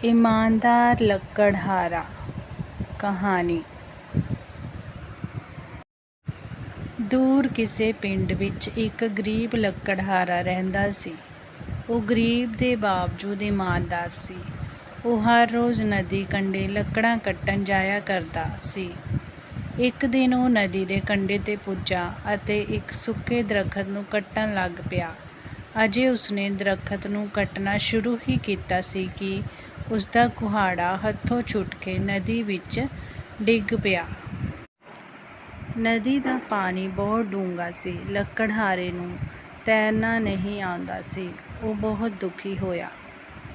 ਇਮਾਨਦਾਰ ਲੱਕੜਹਾਰਾ ਕਹਾਣੀ। ਦੂਰ ਕਿਸੇ ਪਿੰਡ ਵਿੱਚ ਇੱਕ ਗਰੀਬ ਲੱਕੜਹਾਰਾ ਰਹਿੰਦਾ ਸੀ। ਉਹ ਗਰੀਬ ਦੇ ਬਾਵਜੂਦ ਇਮਾਨਦਾਰ ਸੀ। ਉਹ ਹਰ ਰੋਜ਼ ਨਦੀ ਕੰਢੇ ਲੱਕੜਾਂ ਕੱਟਣ ਜਾਇਆ ਕਰਦਾ ਸੀ। ਇੱਕ ਦਿਨ ਉਹ ਨਦੀ ਦੇ ਕੰਢੇ 'ਤੇ ਪੁੱਜਾ ਅਤੇ ਇੱਕ ਸੁੱਕੇ ਦਰਖ਼ਤ ਨੂੰ ਕੱਟਣ ਲੱਗ ਪਿਆ। ਅਜੇ ਉਸਨੇ ਦਰਖ਼ਤ ਨੂੰ ਕੱਟਣਾ ਸ਼ੁਰੂ ਹੀ ਕੀਤਾ ਸੀ ਕਿ ਉਸਦਾ ਕੁਹਾੜਾ ਹੱਥੋਂ ਛੁੱਟ ਕੇ ਨਦੀ ਵਿੱਚ ਡਿੱਗ ਪਿਆ। ਨਦੀ ਦਾ ਪਾਣੀ ਬਹੁਤ ਡੂੰਘਾ ਸੀ। ਲੱਕੜਹਾਰੇ ਨੂੰ ਤੈਰਨਾ ਨਹੀਂ ਆਉਂਦਾ ਸੀ। ਉਹ ਬਹੁਤ ਦੁਖੀ ਹੋਇਆ।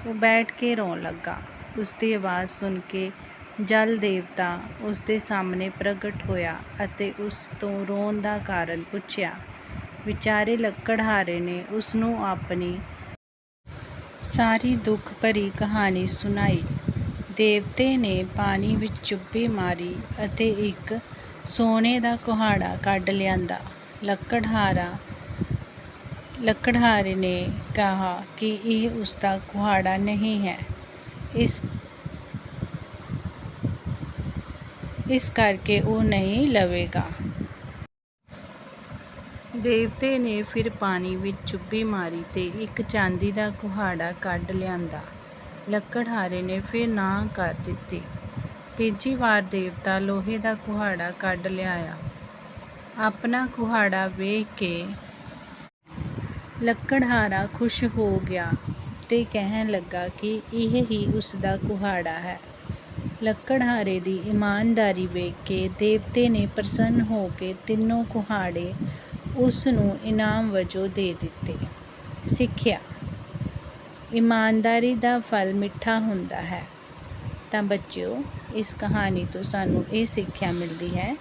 ਉਹ ਬੈਠ ਕੇ ਰੋਣ ਲੱਗਾ। ਉਸਦੀ ਆਵਾਜ਼ ਸੁਣ ਕੇ ਜਲ ਦੇਵਤਾ ਉਸਦੇ ਸਾਹਮਣੇ ਪ੍ਰਗਟ ਹੋਇਆ ਅਤੇ ਉਸ ਤੋਂ ਰੋਣ ਦਾ ਕਾਰਨ ਪੁੱਛਿਆ, ਵਿਚਾਰੇ ਲੱਕੜਹਾਰੇ ਨੇ ਉਸ ਨੂੰ ਆਪਣੀ ਸਾਰੀ ਦੁੱਖ ਭਰੀ ਕਹਾਣੀ ਸੁਣਾਈ। ਦੇਵਤੇ ਨੇ ਪਾਣੀ ਵਿੱਚ ਚੁੱਭੀ ਮਾਰੀ ਅਤੇ ਇੱਕ ਸੋਨੇ ਦਾ ਕੁਹਾੜਾ ਕੱਢ ਲਿਆਂਦਾ। ਲੱਕੜਹਾਰਾ, ਲੱਕੜਹਾਰੇ ਨੇ ਕਿਹਾ ਕਿ ਇਹ ਉਸਦਾ ਕੁਹਾੜਾ ਨਹੀਂ ਹੈ। ਇਸ ਇਸ ਕਰਕੇ ਉਹ ਨਹੀਂ ਲਵੇਗਾ। ਦੇਵਤੇ ਨੇ ਫਿਰ ਪਾਣੀ ਵਿੱਚ ਚੁੱਭੀ ਮਾਰੀ ਤੇ ਇੱਕ ਚਾਂਦੀ ਦਾ ਕੁਹਾੜਾ ਕੱਢ ਲਿਆਂਦਾ। ਲੱਕੜਹਾਰੇ ਨੇ ਫਿਰ ਨਾ ਕਰ ਦਿੱਤੀ। ਤੀਜੀ ਵਾਰ ਦੇਵਤਾ ਲੋਹੇ ਦਾ ਕੁਹਾੜਾ ਕੱਢ ਲਿਆਇਆ। ਆਪਣਾ ਕੁਹਾੜਾ ਵੇਖ ਕੇ ਲੱਕੜਹਾਰਾ ਖੁਸ਼ ਹੋ ਗਿਆ ਤੇ ਕਹਿਣ ਲੱਗਾ ਕਿ ਇਹ ਹੀ ਉਸ ਦਾ ਕੁਹਾੜਾ ਹੈ। ਲੱਕੜਹਾਰੇ ਦੀ ਇਮਾਨਦਾਰੀ ਵੇਖ ਕੇ ਦੇਵਤੇ ਨੇ ਪ੍ਰਸੰਨ ਹੋ ਕੇ ਤਿੰਨੋਂ ਕੁਹਾੜੇ ਉਸ ਨੂੰ ਇਨਾਮ ਵਜੋਂ ਦੇ ਦਿੱਤੇ। ਸਿੱਖਿਆ। ਇਮਾਨਦਾਰੀ ਦਾ ਫਲ ਮਿੱਠਾ ਹੁੰਦਾ ਹੈ। ਤਾਂ ਬੱਚਿਓ, ਇਸ ਕਹਾਣੀ ਤੋਂ ਸਾਨੂੰ ਇਹ ਸਿੱਖਿਆ ਮਿਲਦੀ ਹੈ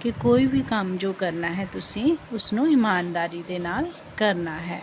ਕਿ ਕੋਈ ਵੀ ਕੰਮ ਜੋ ਕਰਨਾ ਹੈ, ਤੁਸੀਂ ਉਸ ਨੂੰ ਇਮਾਨਦਾਰੀ ਦੇ ਨਾਲ ਕਰਨਾ ਹੈ।